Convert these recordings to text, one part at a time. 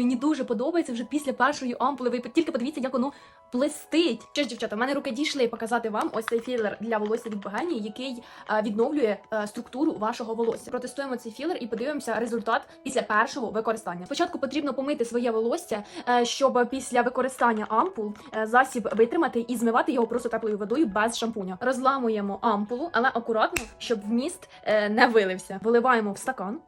Мені дуже подобається вже після першої ампули. Ви тільки подивіться, як воно блистить. Що ж, дівчата, в мене руки дійшли показати вам ось цей філер для волосся від Богемії, який е, відновлює е, структуру вашого волосся. Протестуємо цей філер і подивимося результат після першого використання. Спочатку потрібно помити своє волосся, е, щоб після використання ампул засіб витримати і змивати його просто теплою водою без шампуня. Розламуємо ампулу, але акуратно, щоб вміст не вилився. Виливаємо в стакан.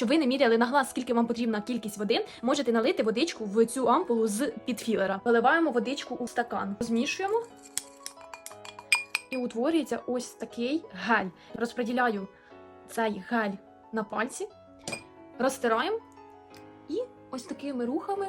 Щоб ви не міряли на глаз, скільки вам потрібна кількість води, можете налити водичку в цю ампулу з підфілера. Виливаємо водичку у стакан, змішуємо і утворюється ось такий гель. Розподіляю цей гель на пальці, розтираємо і ось такими рухами,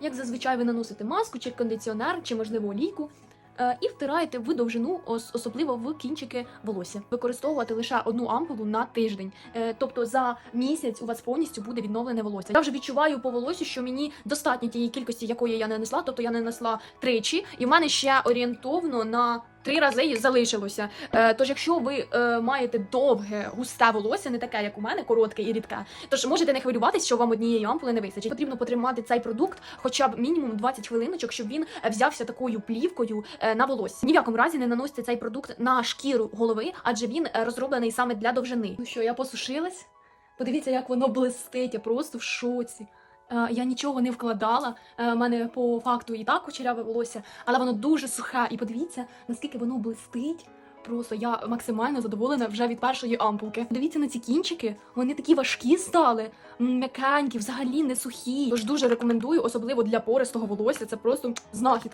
як зазвичай ви наносите маску, чи кондиціонер, чи можливо олійку. Е, І втираєте в довжину, особливо в кінчики волосся. Використовувати лише одну ампулу на тиждень. Е, Тобто за місяць у вас повністю буде відновлене волосся. Я вже відчуваю по волосю, що мені достатньо тієї кількості, якої я не несла. Тобто я не несла тричі, і в мене ще орієнтовно на три рази залишилося. Е, Тож, якщо ви е, маєте довге густе волосся, не таке, як у мене, коротке і рідке, тож можете не хвилюватись, що вам однієї ампули не вистачить. Потрібно потримати цей продукт хоча б мінімум 20 хвилиночок, щоб він е, взявся такою плівкою на волосся. Ні в якому разі не наносите цей продукт на шкіру голови, адже він розроблений саме для довжини. Ну що, я посушилась? Подивіться, як воно блистить, я просто в шоці. Е, Я нічого не вкладала. Е, У мене по факту і так кучеряве волосся, але воно дуже сухе. І подивіться, наскільки воно блистить. Просто я максимально задоволена вже від першої ампулки. Дивіться на ці кінчики, вони такі важкі стали, м'якенькі, взагалі не сухі. Тож дуже рекомендую, особливо для пористого волосся. Це просто знахідка.